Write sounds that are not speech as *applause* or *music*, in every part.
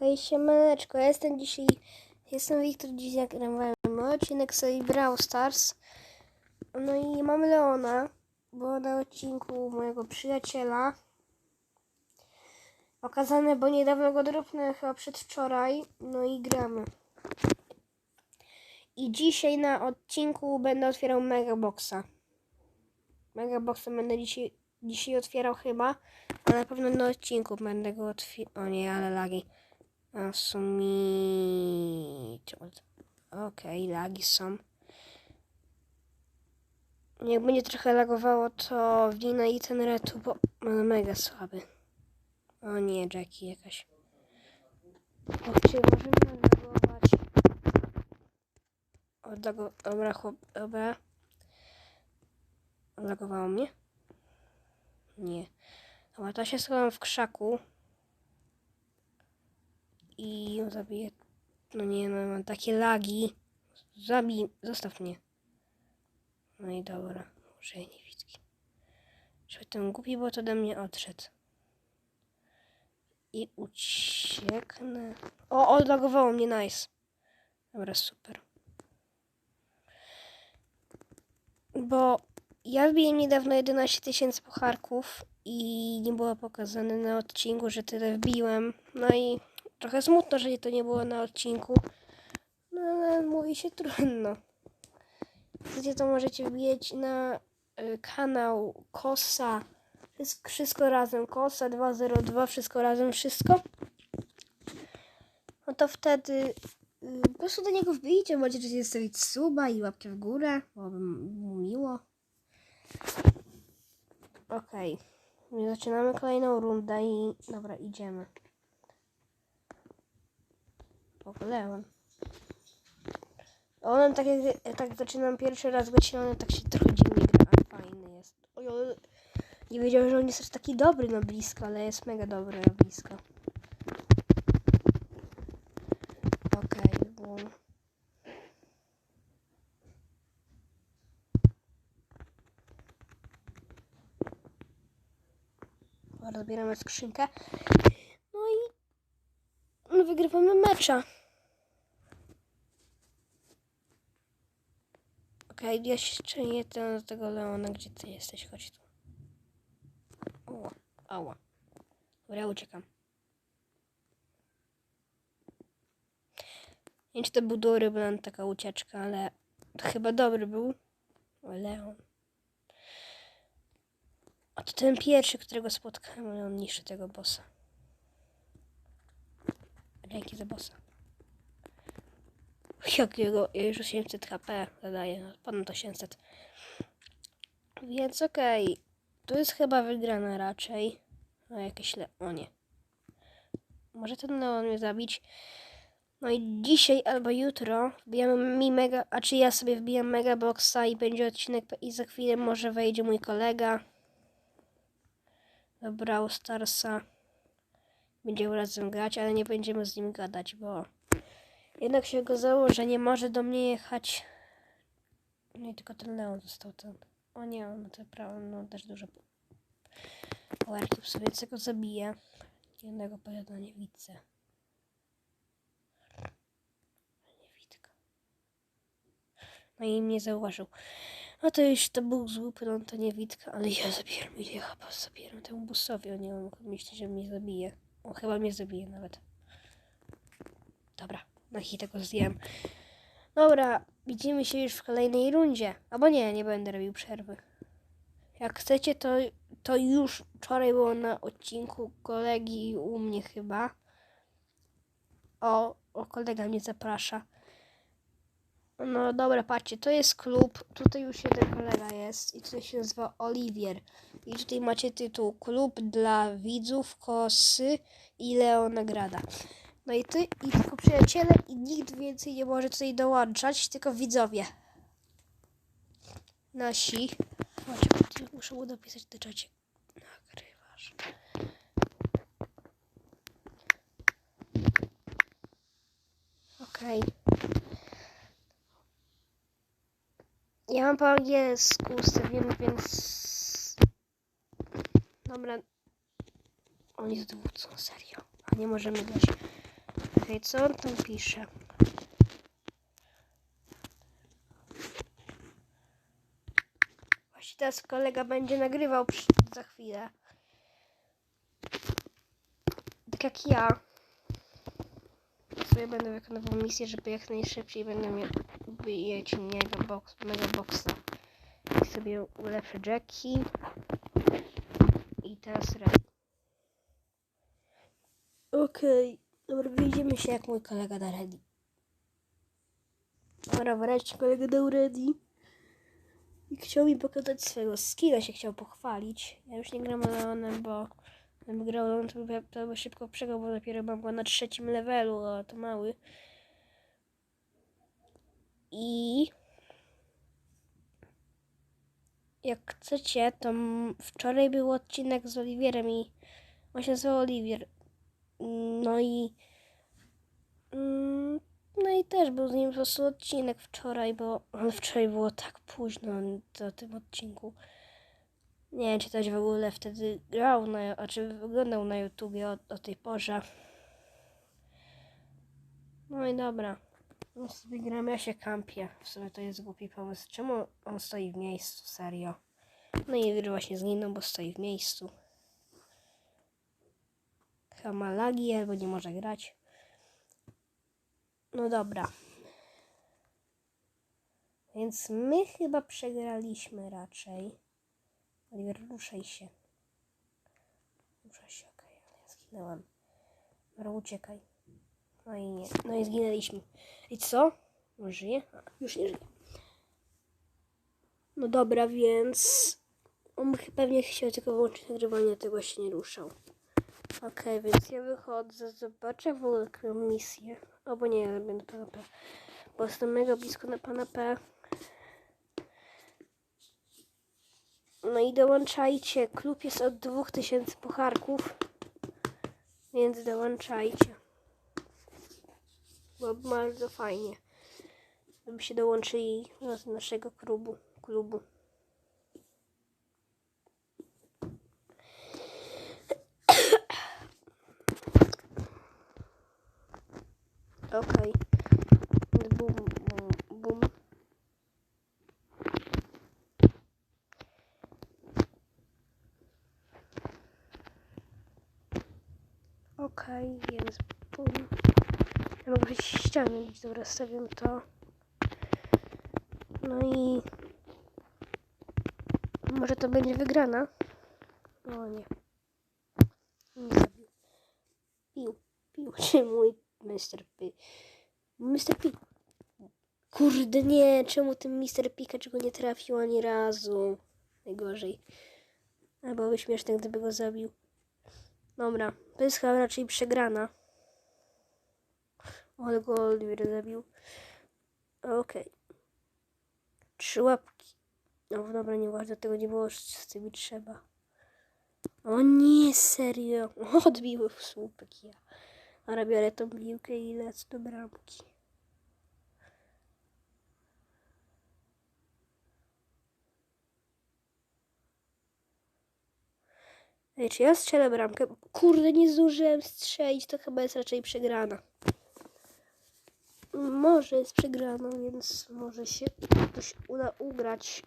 Hej, siemaneczko, ja jestem dzisiaj, jestem Wiktor, dzisiaj nagrywamy odcinek sobie Brawl Stars. No i mamy Leona, bo na odcinku mojego przyjaciela pokazane, bo niedawno go dropnę chyba przedwczoraj, no i gramy. I dzisiaj na odcinku będę otwierał Megaboxa. Megaboxa będę dzisiaj, dzisiaj otwierał chyba, a na pewno na odcinku będę go otwierał. O nie, ale lagi. A są mi... czemu to- Okej, lagi są. Jak będzie trochę lagowało, to wina i ten retu, bo mega słaby. O nie, Jackie jakaś. Chodźcie, możemy lagować. O, dago, dobra, chłop, dobra. Lagowało mnie? Nie. Dobra, to się schowam w krzaku i ją zabiję. No nie, no mam takie lagi. Zabij, zostaw mnie. No i dobra, użyję niewidki. Żeby ten głupi bot ode mnie odszedł. I ucieknę. O, odlagowało mnie, nice. Dobra, super. Bo ja wbiłem niedawno 11 tysięcy pucharków i nie było pokazane na odcinku, że tyle wbiłem. No i trochę smutno, że to nie było na odcinku. No ale mówi się trudno. Chcecie to możecie wbijać na y, kanał Kosa. Wszystko, wszystko razem. Kosa 202, wszystko razem, wszystko. No to wtedy y, po prostu do niego wbijcie. Możecie zostawić suba i łapkę w górę. Byłoby miło. Okej. Okay. Zaczynamy kolejną rundę i dobra, idziemy. Leon. Onem tak tak zaczynam pierwszy raz grać, on tak się trochę dziwnie gra, ale fajny jest. Oj, oj, nie wiedziałem, że on jest taki dobry na blisko, ale jest mega dobry na blisko. Okej, boom. Rozbieramy skrzynkę. No i no, wygrywamy mecza. Okej, ja się jeszcze nie ten do tego Leona, gdzie ty jesteś, chodź tu. Ała, ała. Dobra, uciekam. Nie wiem, czy to był dobry plan, taka ucieczka, ale to chyba dobry był. O, Leon. A to ten pierwszy, którego spotkałem, ale on niszczy tego bossa. Dzięki za bossa. Jakiego? Ja już 800 HP zadaję, no, ponad 800. Więc okej. Tu jest chyba wygrana raczej. No jakieś le... O nie. Może ten Leon mnie zabić. No i dzisiaj albo jutro wbijamy mi mega... A czy ja sobie wbijam mega boxa i będzie odcinek i za chwilę może wejdzie mój kolega. Do Brawl Starsa. Będziemy razem grać, ale nie będziemy z nim gadać, bo... Jednak się okazało, że nie może do mnie jechać. I tylko ten Leon został tam. O nie, on ma te prawo, no też dużo powerków sobie, go zabiję. Jednego pojadę na niewidce. Niewidka. No i mnie zauważył. No to już to był zły plan, to niewidka, ale ja zabieram, ile chyba zabieram temu busowi. On nie on myśli, że mnie zabije. On chyba mnie zabije nawet. Dobra, na hita go zdjąłem. Dobra, widzimy się już w kolejnej rundzie. Albo nie, nie będę robił przerwy. Jak chcecie, to, to już wczoraj było na odcinku kolegi u mnie chyba. O, o kolega mnie zaprasza. No dobra, patrzcie, to jest klub. Tutaj już jeden kolega jest i tutaj się nazywa Oliwier. I tutaj macie tytuł Klub dla widzów Kosy i Leo Nagrada. No i ty, i tylko przyjaciele i nikt więcej nie może tutaj dołączać, tylko widzowie. Nasi. Chodź, muszę mu napisać do czacie. Nagrywasz. Okej. Ja mam po angielsku ustawiony, więc... Dobra. On jest dowódcą, serio. A nie możemy grać. Okej, co on tam pisze? Właśnie teraz kolega będzie nagrywał za chwilę. Tak jak ja. Sobie będę wykonywał misję, żeby jak najszybciej będę miał wyjść mega box, mega boxa. I sobie ulepszę Jackie. I teraz ready. Okej, dobra, widzimy się jak mój kolega da ready. Dobra, wreszcie kolega dał ready. I chciał mi pokazać swojego skilla, się chciał pochwalić. Ja już nie gram Leonem, bo gdybym grał Leonem, to by, to by szybko przegrał, bo dopiero mam go na trzecim levelu, a to mały. I jak chcecie, to wczoraj był odcinek z Oliwierem i on się nazywał Oliwier. No i no i też był z nim po prostu odcinek wczoraj, bo *clears throat* wczoraj było tak późno do tym odcinku. Nie wiem, czy ktoś w ogóle wtedy grał, na, a czy wyglądał na YouTubie o, o tej porze. No i dobra. No sobie gram, ja się kampię. W sumie to jest głupi pomysł. Czemu on stoi w miejscu, serio? No i właśnie zginął, bo stoi w miejscu. Chyba ma lagi albo nie może grać. No dobra. Więc my chyba przegraliśmy raczej. Oliver, ruszaj się. Ruszaj się, okej, ale ja zginęłam. Dobra, uciekaj. No i nie. No i zginęliśmy. I co? On żyje? A, już nie żyje. No dobra, więc... On pewnie chciał tylko wyłączyć nagrywanie, tego się nie ruszał. Okej, więc ja wychodzę, zobaczę w ogóle misję. Albo nie, ja robię na pana P. Bo jestem mega blisko na pana P. No i dołączajcie. Klub jest od 2000 pucharków. Więc dołączajcie. Bo bardzo fajnie. Żeby się dołączyli do naszego klubu. klubu. Okej. Bum, bum, bum. Okej, więc bum. Ja mogę ściągnąć, dobra, stawiam to. No i... Może to będzie wygrana? O nie. Nie zabił. Pił, pił się mój Mr. P. Mr. P. Kurde nie, czemu ten Mr. Pikachu go nie trafił ani razu? Najgorzej. A byłoby śmieszne, gdyby go zabił. Dobra, to jest chyba raczej przegrana. Ale go Oliver zabił. Okej. Trzy łapki. No dobra, nieważne, tego nie było z tymi trzeba. O nie, serio. *laughs* Odbiły w słupek ja. Ale biorę tą piłkę i lecę do bramki. Ej, czy ja strzelę bramkę? Kurde, nie zdążyłem strzelić, to chyba jest raczej przegrana. Może jest przegrana, więc może się coś uda ugrać.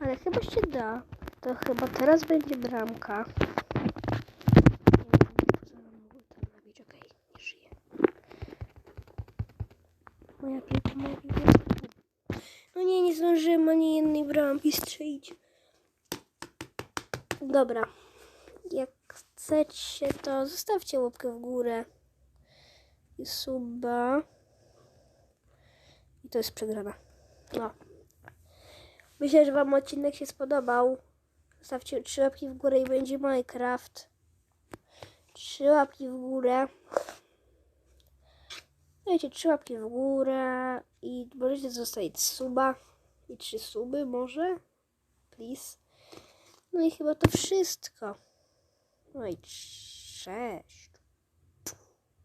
Ale chyba się da. To chyba teraz będzie bramka. Nie wiem, co mam mogło tam nabić. Okej, nie żyje. Moja piłka, moja piłka. No nie, nie zdążyłem ani jednej bramki strzelić. Dobra. Jak chcecie, to zostawcie łapkę w górę i suba. I to jest przegrana. No. Myślę, że Wam odcinek się spodobał. Zostawcie trzy łapki w górę i będzie Minecraft. Trzy łapki w górę. Dajcie trzy łapki w górę i możecie zostawić suba. I trzy suby może. Please. No i chyba to wszystko. No i cześć.